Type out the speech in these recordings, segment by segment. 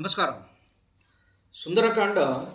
నమస్కారం. సుందరకాండ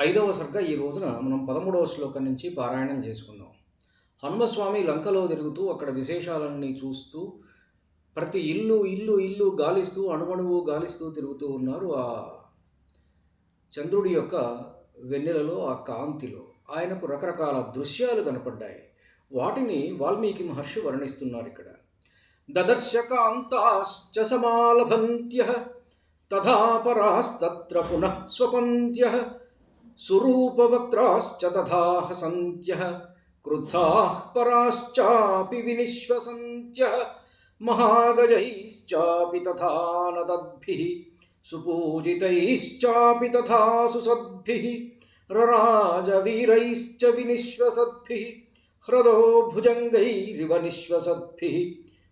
ఐదవ సర్గ ఈ రోజున మనం పదమూడవ శ్లోకం నుంచి పారాయణం చేసుకుందాం. హనుమస్వామి లంకలో తిరుగుతూ అక్కడ విశేషాలన్నీ చూస్తూ ప్రతి ఇల్లు ఇల్లు ఇల్లు గాలిస్తూ అణువణువు గాలిస్తూ తిరుగుతూ ఉన్నారు ఆ చంద్రుడి యొక్క వెన్నెలలో ఆ కాంతిలో. ఆయనకు రకరకాల దృశ్యాలు కనపడ్డాయి. వాటిని వాల్మీకి మహర్షి వర్ణిస్తున్నారు ఇక్కడ. దదర్శకాంతాశ్చ సమాలభంత్య तथा पुनः स्वपन्त्यः, सुरूपवक्त्राश्च तथा हसन्त्यः क्रुद्धाः पराश्चापि विनिश्वसन्त्यः, महागजैश्चापि तथा नदद्भिः सुपूजितैश्चापि तथा सुसद्भिः, रराजवीरैश्च विनिश्वसद्भिः, ह्रदो भुजङ्गैरिव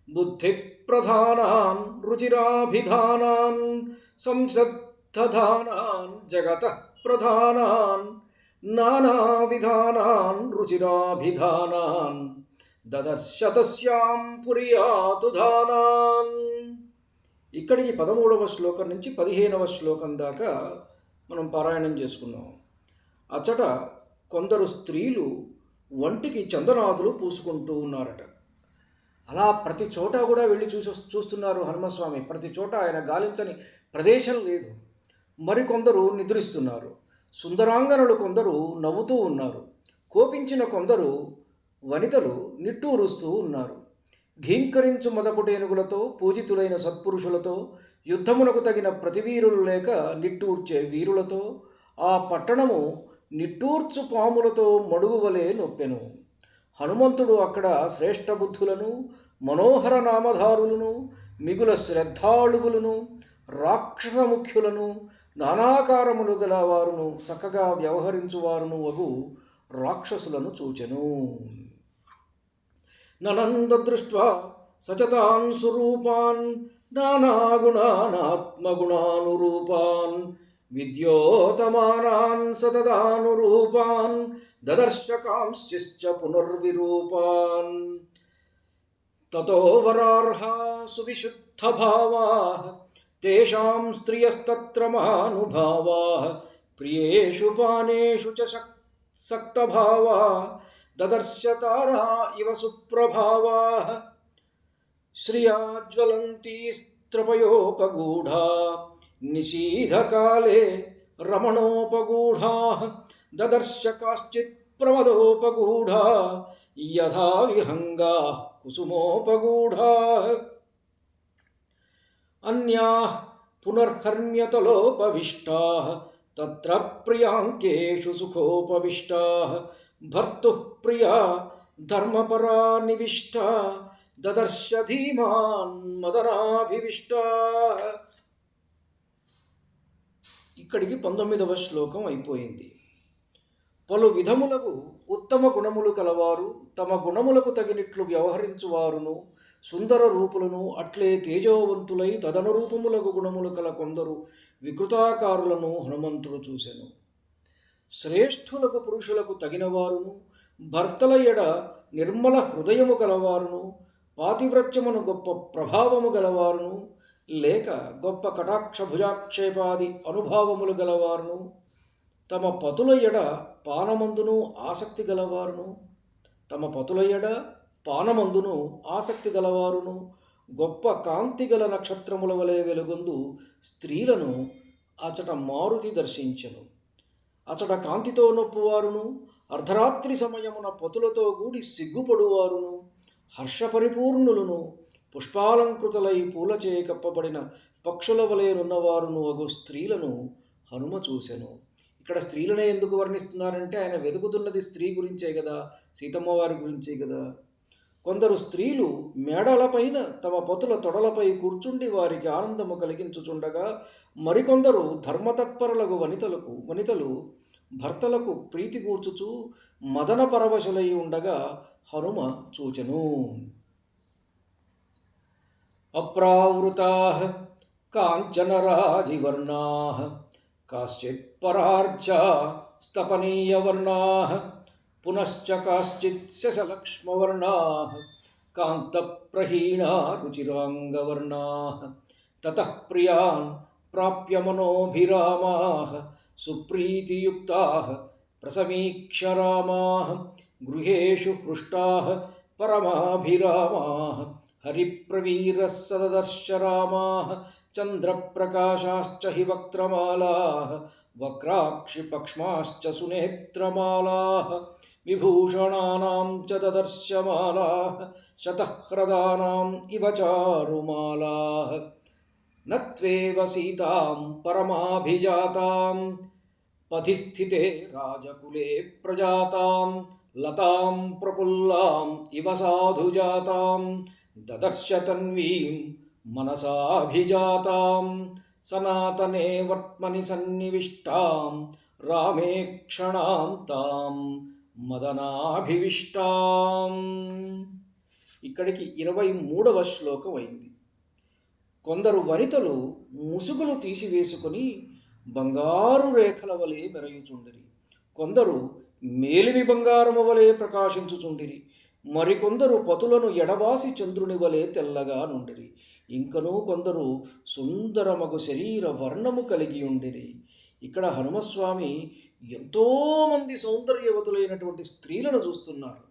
బుద్ధిప్రధానాన్ రుచిరాభిధానాన్ సంశ్రద్ధధానాన్ జగత ప్రధానాన్ నానావిధానాన్ రుచిరాభిధానాన్ దదర్శతస్యాం పురియాతుధానాన్. ఇక్కడ ఈ పదమూడవ శ్లోకం నుంచి పదిహేనవ శ్లోకం దాకా మనం పారాయణం చేసుకున్నాం. అచ్చట కొందరు స్త్రీలు వంటికి చందనాదులు పూసుకుంటూ ఉన్నారట. అలా ప్రతి చోట కూడా వెళ్ళి చూసి చూస్తున్నారు హనుమస్వామి. ప్రతి చోట ఆయన గాలించని ప్రదేశం లేదు. మరికొందరు నిద్రిస్తున్నారు. సుందరాంగనులు కొందరు నవ్వుతూ ఉన్నారు. కోపించిన కొందరు వనితలు నిట్టూరుస్తూ ఉన్నారు. ఘీంకరించు మదపుటేనుగులతో పూజితులైన సత్పురుషులతో యుద్ధమునకు తగిన ప్రతివీరులు లేక నిట్టూర్చే వీరులతో ఆ పట్టణము నిట్టూర్చు పాములతో మడుగువలే నొప్పెను. హనుమంతుడు అక్కడ శ్రేష్ఠ బుద్ధులను మనోహర నామధారులను మిగుల శ్రద్ధాళువులను రాక్షసముఖ్యులను నానాకారములు గల వారును చక్కగా వ్యవహరించువారును వగు రాక్షసులను చూచెను. ననందదృష్ట్వా సచతాన్ స్వరూపాన్ నానాగుణానాత్మగుణానురూపాన్ విద్యోతమానాన్ సతదానురూపాన్ దదర్శకాంశ్చిశ్చ పునర్విరూపాన్. ततो वरार्हा सुविशुद्धभावाः, तेषां स्त्रियस्तत्र महानुभावाः, प्रियेषु पानेषु च शक्, सक्तभावा ददर्श तारा इव सुप्रभावाः। श्रिया ज्वलंती स्त्रपयोपगूढ़ा निशीध काले रमणोपगूढ़ा ददर्श काश्चित् ప్రమదోపగూఢా యథా విహంగా కుసుమోపగూఢా అన్యా పునర్హర్మ్యతలోపవిష్టా తత్ర ప్రియాంకేషు సుఖోపవిష్టా భర్తు ప్రియా ధర్మపరా నివిష్ట దదర్శ ధీమాన్ మదనాభివిష్ట ఇక్కడికి పంతొమ్మిదవ శ్లోకం అయిపోయింది. పలు విధములకు ఉత్తమ గుణములు కలవారు తమ గుణములకు తగినట్లు వ్యవహరించువారును. సుందర రూపులను అట్లే తేజోవంతులై తదనురూపములకు గుణములు కల కొందరు వికృతాకారులను హనుమంతుడు చూసెను. శ్రేష్ఠులకు పురుషులకు తగినవారును భర్తల ఎడ నిర్మల హృదయము గలవారును పాతివ్రత్యమును గొప్ప ప్రభావము గలవారును లేక గొప్ప కటాక్ష భుజాక్షేపాది అనుభావములు గలవారును తమ పతుల ఎడ పానమందును ఆసక్తి గలవారును. తమ పతులయ్యడ పానమందును ఆసక్తి గలవారును. గొప్ప కాంతి గల నక్షత్రముల వలె వెలుగొందు స్త్రీలను అచట మారుతి దర్శించెను. అచట కాంతితో నొప్పువారును. అర్ధరాత్రి సమయమున పతులతో కూడి సిగ్గుపడువారును. హర్షపరిపూర్ణులను పుష్పాలంకృతులై పూలచే కప్పబడిన పక్షుల వలెనున్నవారును అగు స్త్రీలను హనుమ చూసెను. ఇక్కడ స్త్రీలనే ఎందుకు వర్ణిస్తున్నారంటే ఆయన వెతుకుతున్నది స్త్రీ గురించే కదా సీతమ్మ వారి గురించే కదా. కొందరు స్త్రీలు మేడలపైన తమ పతుల తొడలపై కూర్చుండి వారికి ఆనందము కలిగించుచుండగా మరికొందరు ధర్మతత్పరులకు వనితలకు వనితలు భర్తలకు ప్రీతి కూర్చుచు మదన పరవశులై ఉండగా హనుమ చూచెను. అప్రావృతా కాంచనరాజివర్ణా काश्चित् परार्च स्तपनीयवर्णाः, पुनश्च काश्चित् शशलक्ष्मवर्णाः कान्तप्रहीणा रुचिराङ्गवर्णाः ततः प्रियान् प्राप्य मनोभिरामाः, सुप्रीतियुक्ताः प्रसमीक्ष रामाः गृहेषु हृष्टाः परमाभिरामाः, हरिप्रवीरः सददर्श रामाः चन्द्रप्रकाशाश्च हि वक्त्रमालाः, वक्राक्षिपक्ष्माश्च सुनेत्रमालाः, विभूषणानां च ददर्शमालाः शतह्रदानाम् इव चारुमालाः। न त्वेव सीतां परमाभिजातां पथि स्थिते राजकुले प्रजातां लतां प्रफुल्लाम् इव साधुजातां ददर्श तन्वीं మనసాభిజాతాం. సనాతనే వర్త్మని సన్నివిష్టాం. రామే క్షణాం తాం మదనాభివిష్టాం. ఇక్కడికి ఇరవై మూడవ శ్లోకం అయింది. కొందరు వనితలు ముసుగులు తీసివేసుకొని బంగారు రేఖల వలె మెరయుచుండిరి. కొందరు మేలిమి బంగారము వలె ప్రకాశించుచుండిరి. మరికొందరు పతులను ఎడబాసి చంద్రుని వలె తెల్లగా నుండిరి. ఇంకనూ కొందరు సుందరమగు శరీర వర్ణము కలిగి ఉండిరి. ఇక్కడ హనుమస్వామి ఎంతోమంది సౌందర్యవతులైనటువంటి స్త్రీలను చూస్తున్నారు.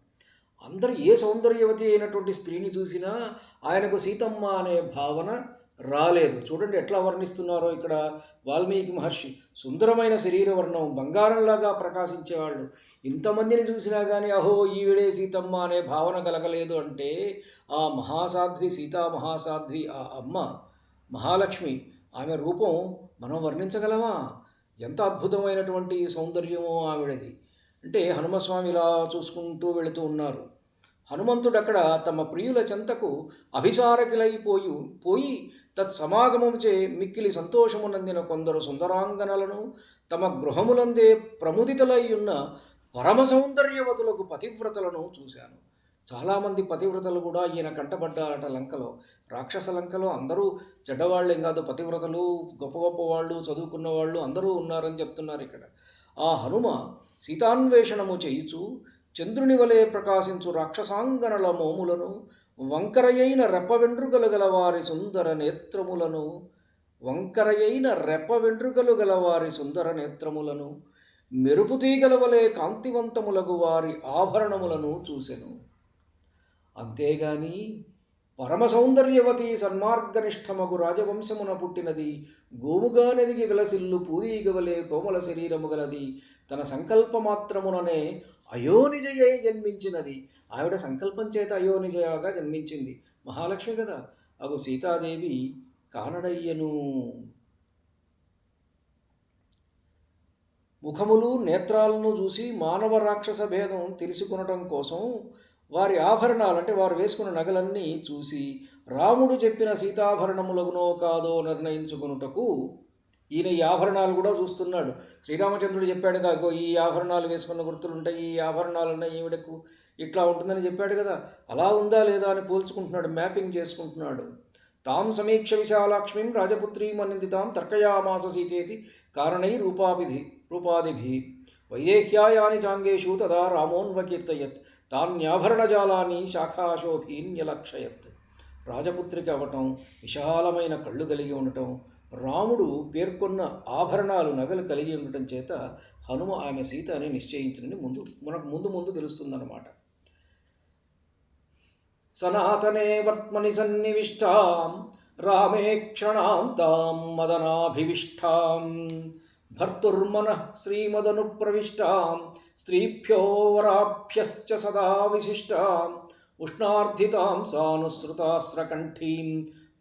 అందరు ఏ సౌందర్యవతి అయినటువంటి స్త్రీని చూసినా ఆయనకు సీతమ్మ అనే భావన రాలేదు. చూడండి ఎట్లా వర్ణిస్తున్నారో ఇక్కడ వాల్మీకి మహర్షి. సుందరమైన శరీర వర్ణం బంగారంలాగా ప్రకాశించేవాళ్ళు. ఇంతమందిని చూసినా కానీ అహో ఈవిడే సీతమ్మ అనే భావన కలగలేదు అంటే ఆ మహాసాధ్వి సీతా మహాసాధ్వి ఆ అమ్మ మహాలక్ష్మి ఆమె రూపం మనం వర్ణించగలమా? ఎంత అద్భుతమైనటువంటి సౌందర్యమో ఆవిడది. అంటే హనుమస్వామి ఇలా చూసుకుంటూ వెళుతూ ఉన్నారు. హనుమంతుడు అక్కడ తమ ప్రియుల చెంతకు అభిసారకులైపోయి పోయి తత్సమాగమముచే మిక్కిలి సంతోషమునందిన కొందరు సుందరాంగనలను తమ గృహములందే ప్రముదితలై ఉన్న పరమ సౌందర్యవతులకు పతివ్రతలను చూశాను. చాలామంది పతివ్రతలు కూడా ఈయన కంటపడ్డారట లంకలో. రాక్షస లంకలో అందరూ చెడ్డవాళ్ళేం కాదు పతివ్రతలు గొప్ప గొప్ప వాళ్ళు చదువుకున్న వాళ్ళు అందరూ ఉన్నారని చెప్తున్నారు ఇక్కడ. ఆ హనుమ సీతాన్వేషణము చేయుచు చంద్రుని వలె ప్రకాశించు రాక్షసాంగనల మోములను వంకరయైన రెప్ప వెంట్రుకలు గల వారి సుందర నేత్రములను వంకరయైన రెప్ప వెంట్రుకలు గల వారి సుందర నేత్రములను మెరుపు తీగల వలె కాంతివంతములకు వారి ఆభరణములను చూసెను. అంతేగాని పరమ సౌందర్యవతి సన్మార్గనిష్టమగు రాజవంశమున పుట్టినది గోముగా నెదిగి విలసిల్లు పూదీగవలే కోమల శరీరము గలది తన సంకల్పమాత్రముననే అయోనిజయ జన్మించినది. ఆవిడ సంకల్పం చేత అయోనిజయగా జన్మించింది. మహాలక్ష్మి కదా. అగు సీతాదేవి కానడయ్యను. ముఖములు నేత్రాలను చూసి మానవ రాక్షస భేదం తెలుసుకొనటం కోసం వారి ఆభరణాలు అంటే వారు వేసుకున్న నగలన్నీ చూసి రాముడు చెప్పిన సీతాభరణములగునో కాదో నిర్ణయించుకొనుటకు ఈయన ఈ ఆభరణాలు కూడా చూస్తున్నాడు. శ్రీరామచంద్రుడు చెప్పాడు కాకో ఈ ఆభరణాలు వేసుకున్న గుర్తులు ఉంటాయి ఈ ఆభరణాలు ఉన్నాయి ఈవిడకు ఇట్లా ఉంటుందని చెప్పాడు కదా. అలా ఉందా లేదా అని పోల్చుకుంటున్నాడు మ్యాపింగ్ చేసుకుంటున్నాడు. తాం సమీక్ష విశాలాక్ష్మీం రాజపుత్రీం అనిందితాం తర్కయామాస సీతేతి కారణై రూపాభిధి రూపాదిభి. వైదేహ్యాయాని చాంగేషు తదా రామోన్వకీర్తయత్ తాన్యాభరణజాలాన్ని శాఖాశోభీన్యలక్షయత్. రాజపుత్రిక అవ్వటం విశాలమైన కళ్ళు కలిగి ఉండటం రాముడు పేర్కొన్న ఆభరణాలు నగలు కలిగి ఉండటం చేత హనుమ ఆమె సీత అని నిశ్చయించనని ముందు మనకు ముందు ముందు తెలుస్తుందన్నమాట. సనాతనే వర్త్మని సన్నివిష్టాం రామే క్షణాం తాం మదనాభివిష్టాం భర్తుర్మన శ్రీమదను ప్రవిష్టాం స్త్రీభ్యో వరాభ్యశ్చ సదా విశిష్టాం ఉష్ణార్థితాం సానుసృతాస్రకంఠీం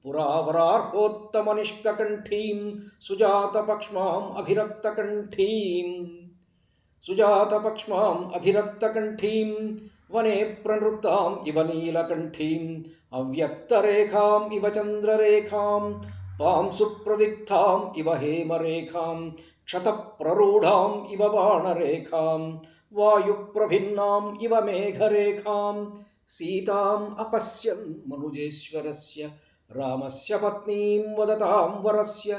पुरावरार्होत्तमनिष्ककण्ठीं सुजातपक्ष्माम् अभिरक्तकण्ठीं सुजातपक्ष्माम् अभिरक्तकण्ठीं वने प्रनृत्ताम् इव नीलकण्ठीम्, अव्यक्तरेखाम् इव चन्द्ररेखाम् पां सुप्रदिग्धाम् इव हेमरेखां क्षतप्ररूढाम् इव बाणरेखां वायुप्रभिन्नाम् इव सीताम् अपश्यन् मनुजेश्वरस्य రామస్య పత్నీం వదతాం వరస్య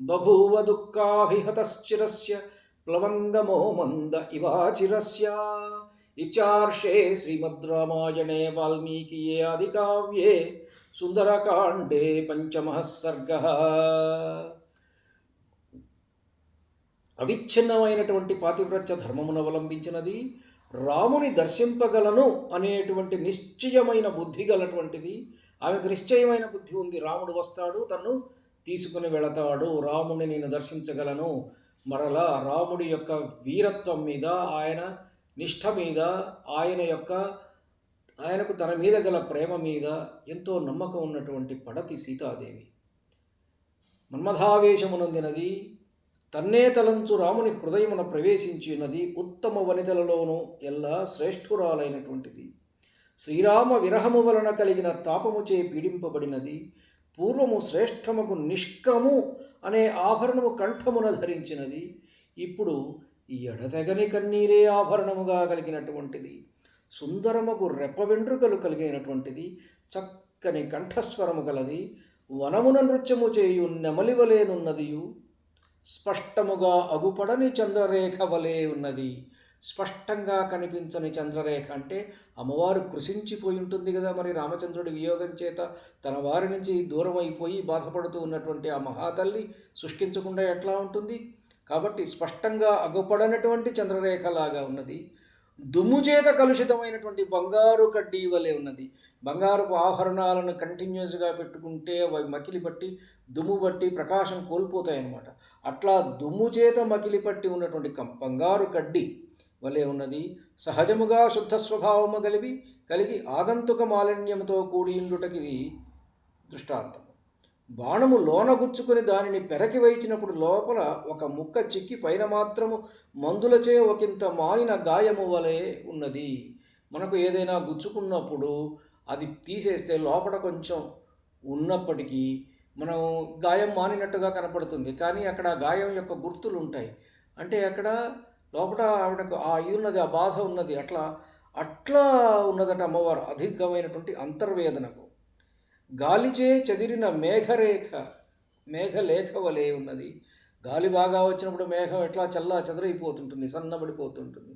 బభూవ దుఃఖాభిహతశ్చిరస్య ప్లవంగమో మంద ఇవాచిరస్య ఇచార్షే శ్రీమద్ రామాయణే వాల్మీకియే ఆదికావ్యే సుందరకాండే పంచమః సర్గ అవిచ్ఛిన్నమైనటువంటి పాతివ్రత్య ధర్మమును అవలంబించినది రాముని దర్శింపగలను అనేటువంటి నిశ్చయమైన బుద్ధి గలటువంటిది ఆమెకు నిశ్చయమైన బుద్ధి ఉంది. రాముడు వస్తాడు తను తీసుకుని వెళతాడు. రాముని నేను దర్శించగలను. మరలా రాముడి యొక్క వీరత్వం మీద ఆయన నిష్ఠ మీద ఆయన యొక్క ఆయనకు తన మీద గల ప్రేమ మీద ఎంతో నమ్మకం ఉన్నటువంటి పడతి సీతాదేవి. మన్మథావేశమునందినది తన్నే తలంచు రాముని హృదయమున ప్రవేశించినది ఉత్తమ వనితలలోనూ ఎల్లా శ్రేష్ఠురాలైనటువంటిది. శ్రీరామ విరహము వలన కలిగిన తాపముచే పీడింపబడినది. పూర్వము శ్రేష్టముకు నిష్కము అనే ఆభరణము కంఠమున ధరించినది. ఇప్పుడు ఎడతెగని కన్నీరే ఆభరణముగా కలిగినటువంటిది. సుందరముకు రెప్ప వెంట్రుకలు కలిగినటువంటిది. చక్కని కంఠస్వరము గలది. వనమున నృత్యము చేయు నెమలివలేనున్నదియు స్పష్టముగా అగుపడని చంద్రరేఖ వలె ఉన్నది. స్పష్టంగా కనిపించని చంద్రరేఖ అంటే అమ్మవారు కృషించిపోయి ఉంటుంది కదా మరి రామచంద్రుడి వియోగం చేత తన వారి నుంచి దూరం అయిపోయి బాధపడుతూ ఉన్నటువంటి ఆ మహాతల్లి సృష్టించకుండా ఎట్లా ఉంటుంది? కాబట్టి స్పష్టంగా అగుపడనటువంటి చంద్రరేఖలాగా ఉన్నది. దుమ్ము చేత కలుషితమైనటువంటి బంగారు కడ్డీ వలె ఉన్నది. బంగారపు ఆభరణాలను కంటిన్యూస్గా పెట్టుకుంటే అవి మకిలి పట్టి దుమ్ము బట్టి ప్రకాశం కోల్పోతాయి అన్నమాట అట్లా దుమ్ము చేత మకిలి పట్టి ఉన్నటువంటి కం- బంగారు కడ్డీ వలె ఉన్నది. సహజముగా శుద్ధ స్వభావము కలిగి కలిగి ఆగంతుక మాలిన్యముతో కూడి ఇది దృష్టాంతం. బాణము లోనగుచ్చుకుని దానిని పెరకి వేచినప్పుడు లోపల ఒక ముక్క చిక్కి పైన మాత్రము మందులచే ఒకంత మానిన గాయము వలె ఉన్నది. మనకు ఏదైనా గుచ్చుకున్నప్పుడు అది తీసేస్తే లోపల కొంచెం ఉన్నప్పటికీ మనం గాయం మానినట్టుగా కనపడుతుంది. కానీ అక్కడ గాయం యొక్క గుర్తులు ఉంటాయి అంటే అక్కడ లోపల ఆవిడకు ఆ ఇది ఉన్నది ఆ బాధ ఉన్నది అట్లా అట్లా ఉన్నదట అమ్మవారు అధికమైనటువంటి అంతర్వేదనకు. గాలిచే చెదిరిన మేఘరేఖ మేఘలేఖ వలె ఉన్నది. గాలి బాగా వచ్చినప్పుడు మేఘం ఎట్లా చల్లా చెదరైపోతుంటుంది సన్నబడిపోతుంటుంది.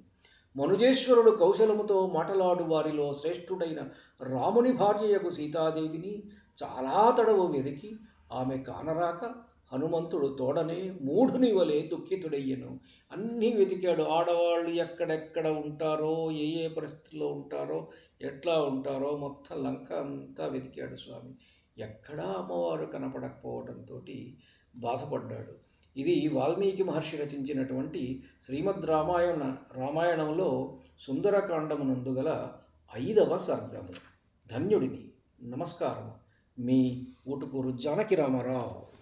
మనుజేశ్వరుడు కౌశలముతో మాటలాడు వారిలో శ్రేష్ఠుడైన రాముని భార్యయకు సీతాదేవిని చాలా తడవు వెదికి ఆమె కానరాక హనుమంతుడు తోడని మూఢుని వలె దుఃఖితుడయ్యను. అన్నీ వెతికాడు. ఆడవాళ్ళు ఎక్కడెక్కడ ఉంటారో ఏ ఏ పరిస్థితుల్లో ఉంటారో ఎట్లా ఉంటారో మొత్తం లంక అంతా వెతికాడు స్వామి. ఎక్కడా అమ్మవారు కనపడకపోవడంతో బాధపడ్డాడు. ఇది వాల్మీకి మహర్షి రచించినటువంటి శ్రీమద్ రామాయణ రామాయణంలో సుందరకాండమునందు గల ఐదవ సర్గము. ధన్యుడిని. నమస్కారం మీ ఊటుకూరు జానకి రామారావు.